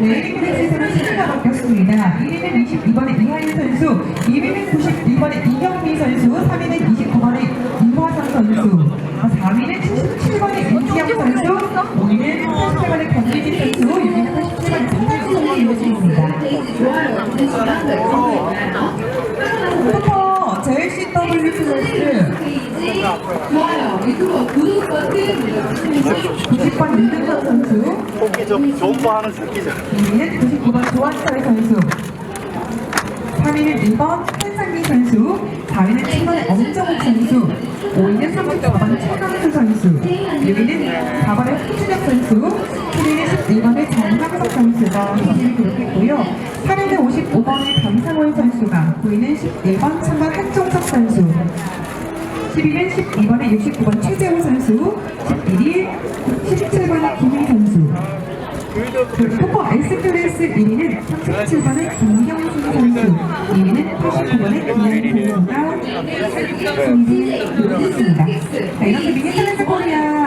레이딩 레이스에서는 순위가 바뀌었습니다. 1위는 22번의 이하윤 선수, 2위는 91번의 이경미 선수, 3위는 29번의 이화선 선수, 4위는 77번의 윤지영 선수, 5위는 88번의 권미진 선수, 6위는 87번의 송강수 선수 이어집니다. JCW 플러스 좋아요. 유튜브 구독 버튼 눌러주세요. 90번 윤등선 선수. 좋은 거 하는 새끼죠. 2위는 99번 조한철 선수 3위는 1번 한상기 선수 4위는 7번 엄정욱 선수 5위는 34번 최강수 선수 6위는 4번의 후준혁 선수 1번 승진이 기록했고요. 855번의 강상원 선수가 보이는 11번 3번 한정석 선수 11일 12번에 69번 최재호 선수 11위 17번의 김희 선수 포커 S클래스 1위는 37번의 김경수 선수 2위는 89번의 김현수 선수가 승리 기록했습니다. 이렇게 미니탈렌트 코리아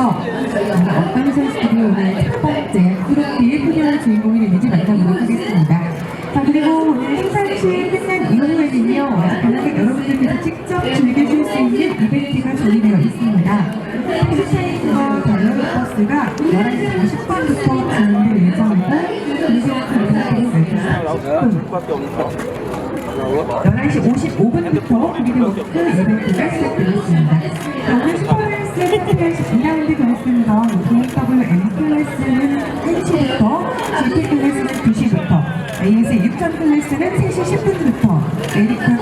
어떤 선수들이 오늘 첫 번째 트로피 푸디오 주인공이 되는지 만나보도록 하겠습니다. 자 그리고 오늘 시상식 끝난 이후에는요 관객 여러분들께서 직접 즐기실 수 있는 이벤트가 준비되어 있습니다. 펜타이트와 갤러리 버스가 11시 40분부터 진행될 예정이고 그리고 그 11시 55분부터 그리고 그 이벤트가 시작되겠습니다. 오늘 스포츠 세트클래스 2라운드 결승전 BMW 클래스는 1시부터 GT 클래스는 2시부터 AS 6000 클래스는 3시 10분부터 메디컬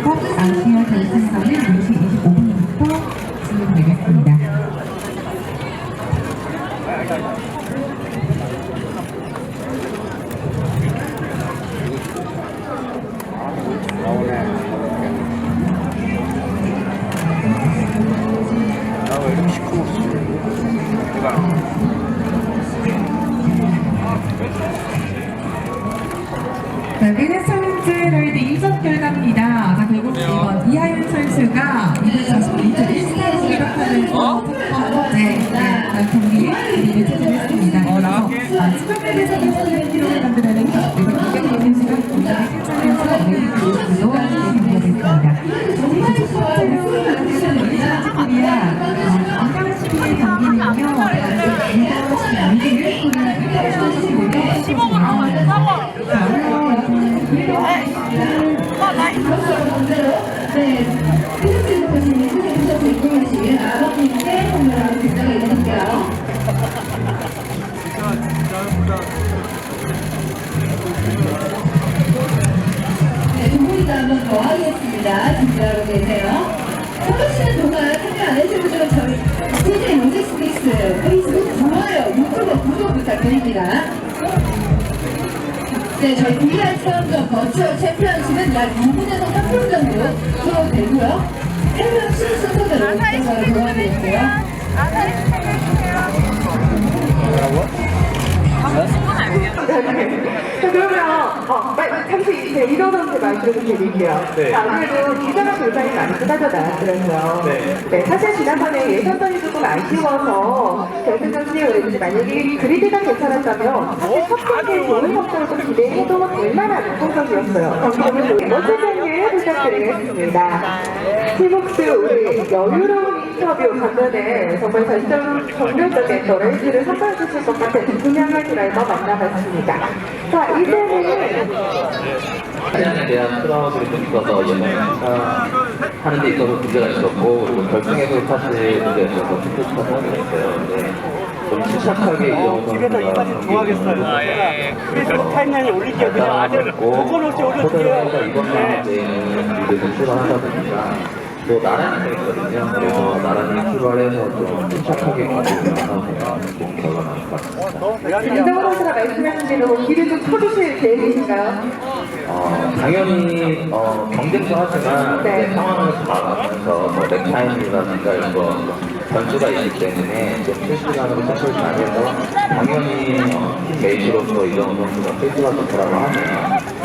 기록을 만들어낸 그리고 경기는요. 이것이 남기를 네. 아버님께 드릴게요. 네, 두 분이서 한번 더 하겠습니다. 준비하고 계세요. 참여하시는 동안 참여 안 분들은 저희 세계 로지스틱스 페이스북 좋아요, 유튜브 구독 부탁드립니다. 네, 저희 VR 체험전 버추얼 챔피언십은 약 2분에서 3분 정도 수업되고요. 챔피언 순서대로 이동을 도와드릴게요. 자, 그러면, 어, 말- 잠시 제 이동한테 말씀을 좀 드릴게요. 네. 자, 아무래도 기자가 굉장히 많이 쏟아져 나왔더라고요. 네. 네, 사실 지난번에 예선전이 조금 아쉬워서 결승전 수행을 했는데 만약에 그리드가 괜찮았다면 사실 첫 번째 좋은 성적을 좀 기대해도 될 만한 성적이었어요. 경기력을 두번 째 경기에 부탁드리겠습니다. 티복스 우리 여유로운 인터뷰 반면에 정말 정렬적인 또 레이스를 선보여 주실 것 같은 분양할 드라이버 만나봤습니다. 자, 이제는 시간에 대한 트라우마들이 좀 있어서 예능차 하는 데 있어서 문제가 있었고 결승에서 사실 문제가 있어서 차가 있어요. 근데 좀 침착하게 이정우 집에서 선수가 이까지 좋아하겠어요. 그래서 타임라인에 올릴게요. 그냥 아주 그걸 올지 올려주세요. 호텔에서 이번 출발하다 보니까 또 나란히가 있거든요. 그래서 나란히 출발해서 좀 침착하게 가고 나가면 좋은 결과 나올 것 같습니다. 김정은 선수가 말씀하신 대로 길을 좀 쳐주실 계획이신가요? 어, 당연히 어, 경쟁도 하지만 네. 이제 상황을 봐가면서 뭐 넥타임이라든가 이런 거 변수가 있기 때문에 좀 실시간으로 체크를 잘 해서 당연히 어, 팀 메이트로서 이정우 선수가 페이스가 좋더라고 하면